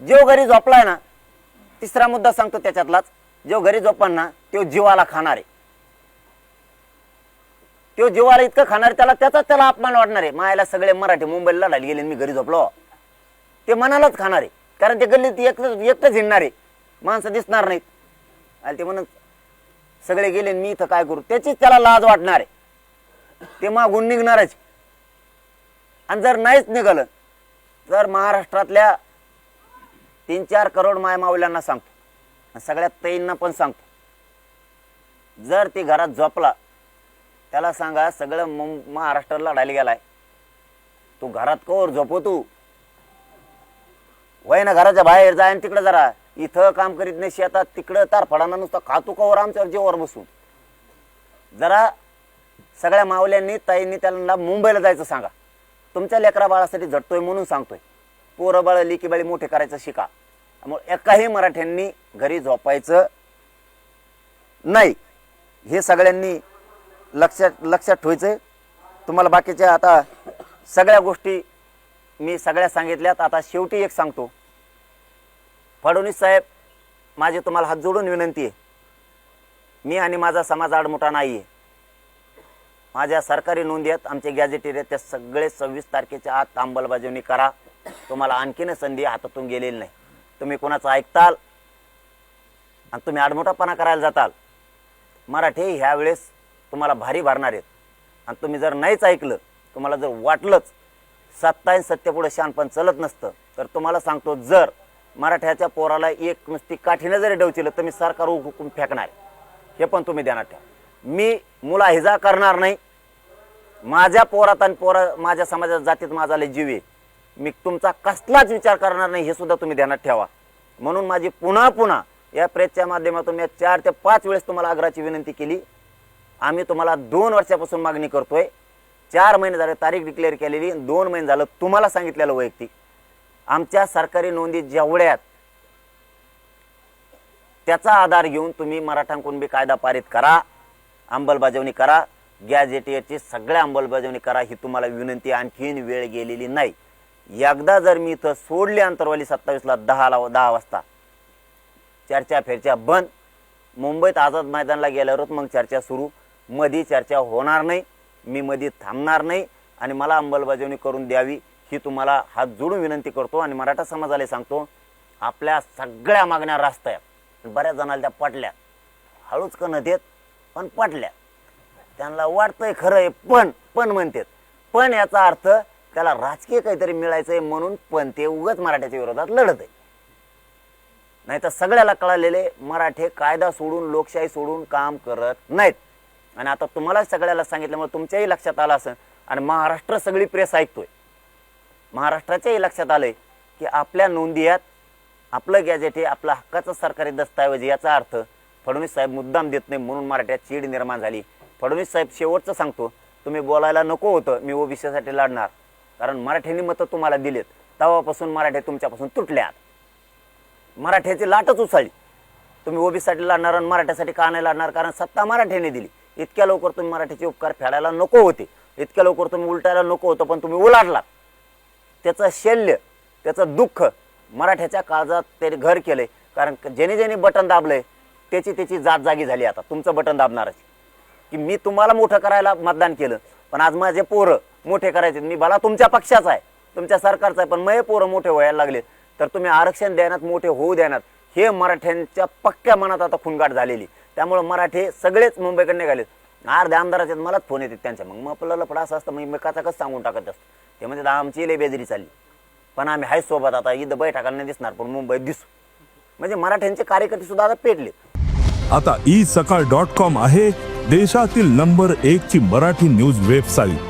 जो घरी झोपलाय ना तिसरा मुद्दा सांगतो त्याच्यातलाच. जो घरी झोपण ना तो जीवाला खाणार आहे. तो जीवाला इतकं खाणार आहे, त्याला त्याचाच त्याला अपमान वाटणार आहे. मायाला सगळे मराठी मुंबईला लढायला गेले मी घरी झोपलो. ते मनालाच खाणार आहे. कारण ते गल्लीत एकटं एकटंच हिंडणार आहे. माणसं दिसणार नाहीत. आणि ते म्हणत सगळे गेले मी इथं काय करू? त्याचीच त्याला लाज वाटणार आहे. ते मागून निघणारच आणि जर नाहीच निघालं तर महाराष्ट्रातल्या तीन चार करोड माय माऊल्यांना सांगतो. सगळ्या ताईंना पण सांगतो. जर ती घरात झोपला त्याला सांगा सगळं मुं- महाराष्ट्राला लढायला गेलाय. तू घरात कोर झोपवतो तू? वय ना घराच्या बाहेर जाय आणि तिकडे जरा. इथं काम करीत नाही शेतात तिकडं तारफडाना नुसतं खातू कवर आमच्या जेवर बसून? जरा सगळ्या मावल्यांनी ताईंनी त्यांना मुंबईला जायचं सांगा. तुमच्या लेकरा बाळासाठी झटतोय म्हणून सांगतोय. पोरं बाळ लिकी बाळी मोठे करायचं शिका. त्यामुळे एकाही मराठ्यांनी घरी झोपायचं नाही. हे सगळ्यांनी लक्षात लक्षात ठेवायचं तुम्हाला बाकीच्या आता सगळ्या गोष्टी मी सगळ्या सांगितल्यात. आता शेवटी एक सांगतो. फडणवीस साहेब माझी तुम्हाला हात जोडून विनंती आहे. मी आणि माझा समाज आडमोठा नाही आहे. माझ्या सरकारी नोंदी आहेत आमचे गॅजेटेर आहेत त्या सगळे सव्वीस तारखेच्या आत अंमलबजावणी करा. तुम्हाला आणखीन संधी हातातून गेलेली नाही. तुम्ही कोणाचं ऐकताल? आणि तुम्ही आडमोठापणा करायला जाताल. मराठी ह्या वेळेस तुम्हाला भारी भरणार आहेत. आणि तुम्ही जर नाहीच ऐकलं तुम्हाला जर वाटलंच सत्ताईन सत्यपुढं शानपण चलत नसतं तर तुम्हाला सांगतो जर मराठ्याच्या पोराला एक नुसती काठीनं जरी डवचिलं तर मी सरकार हुकूम फेकणार. हे पण तुम्ही ध्यानात ठेवा. मी मुला हिजा करणार नाही. माझ्या पोरात आणि पोरा माझ्या समाजात जातीत माझा लय जीव आहे. मी तुमचा कसलाच विचार करणार नाही हे सुद्धा तुम्ही ध्यानात ठेवा. म्हणून माझी पुन्हा पुन्हा या प्रेसच्या माध्यमातून मी चार ते पाच वेळेस तुम्हाला आग्राची विनंती केली. आम्ही तुम्हाला दोन वर्षापासून मागणी करतोय. चार महिने झाले तारीख डिक्लेअर केलेली दोन महिने झालं तुम्हाला सांगितलेलं वैयक्तिक. आमच्या सरकारी नोंदी जेवढ्यात त्याचा आधार घेऊन तुम्ही मराठा कुणबी कायदा पारित करा अंमलबजावणी करा गॅजेटियरची सगळ्या अंमलबजावणी करा ही तुम्हाला विनंती आणखीन वेळ गेलेली नाही. एकदा जर मी इथं सोडली अंतरवाली सत्तावीसला दहाला दहा वाजता चर्चा फेरच्या बंद. मुंबईत आझाद मैदानला गेल्यावरच मग चर्चा सुरू. मधी चर्चा होणार नाही मी मधी थांबणार नाही आणि मला अंमलबजावणी करून द्यावी ही तुम्हाला हात जोडून विनंती करतो आणि मराठा समाजाला सांगतो आपल्या सगळ्या मागण्या रास्त आहेत. बऱ्याच जणाला त्या पटल्या. हळूच का न देत पण पटल्या. त्यांना वाटतंय खरं आहे पण पण म्हणतात. पण याचा अर्थ त्याला राजकीय काहीतरी मिळायचंय म्हणून पण ते उगाच मराठ्याच्या विरोधात लढत आहे नाही तर सगळ्याला कळालेले मराठे कायदा सोडून लोकशाही सोडून काम करत नाहीत. आणि आता तुम्हाला सगळ्याला सांगितल्यामुळे तुमच्याही लक्षात आलं असं आणि महाराष्ट्र सगळी प्रेस ऐकतोय. महाराष्ट्राच्याही लक्षात आलंय की आपल्या नोंदियात आपलं गॅजेट हे आपला हक्काचं सरकारी दस्तऐवज याचा अर्थ फडणवीस साहेब मुद्दाम देत नाही म्हणून मराठ्यात चीड निर्माण झाली. फडणवीस साहेब शेवटचं सांगतो तुम्ही बोलायला नको होतं मी ओबीसीसाठी लढणार. कारण मराठ्यांनी मतं तुम्हाला दिलेत. तेव्हापासून मराठे तुमच्यापासून तुटल्यात. मराठ्याची लाटच उचलली. तुम्ही ओबीसाठी लढणार आणि मराठ्यासाठी का नाही लढणार? कारण सत्ता मराठ्याने दिली. इतक्या लवकर तुम्ही मराठीचे उपकार फेडायला नको होते. इतक्या लवकर तुम्ही उलटायला नको होतं पण तुम्ही उलाटलात त्याचं शल्य त्याचं दुःख मराठ्याच्या काळजात त्याने घर केलंय. कारण ज्याने ज्याने बटन दाबलंय त्याची त्याची जात जागी झाली आता. तुमचं बटन दाबणारच. की मी तुम्हाला मोठं करायला मतदान केलं पण आज माझे पोरं मोठे करायचे. मी भला तुमच्या पक्षाचा आहे. तुमच्या सरकारचा आहे पण मय पोरं मोठे व्हायला लागले तर तुम्ही आरक्षण देण्यात मोठे होऊ देण्यात. हे मराठ्यांच्या पक्क्या मनात आता खुणगाट झालेली. त्यामुळे मराठे सगळेच मुंबईकडे निघाले अर्ध्या आमदाराचे मलाच फोन येतात त्यांच्या मग मग आपल्याला लफडा असं असतं मग मी कसं सांगून टाकत असतो. ते म्हणजे आमची लय बेजरी चालली. पण आम्ही हाय सोबत आता इथं बैठकाला नाही दिसणार पण मुंबईत दिसू. म्हणजे मराठ्यांचे कार्यकर्ते सुद्धा आता पेटले. आता ई सकाळ डॉट कॉम आहे देशातील नंबर एक ची मराठी न्यूज वेबसाईट.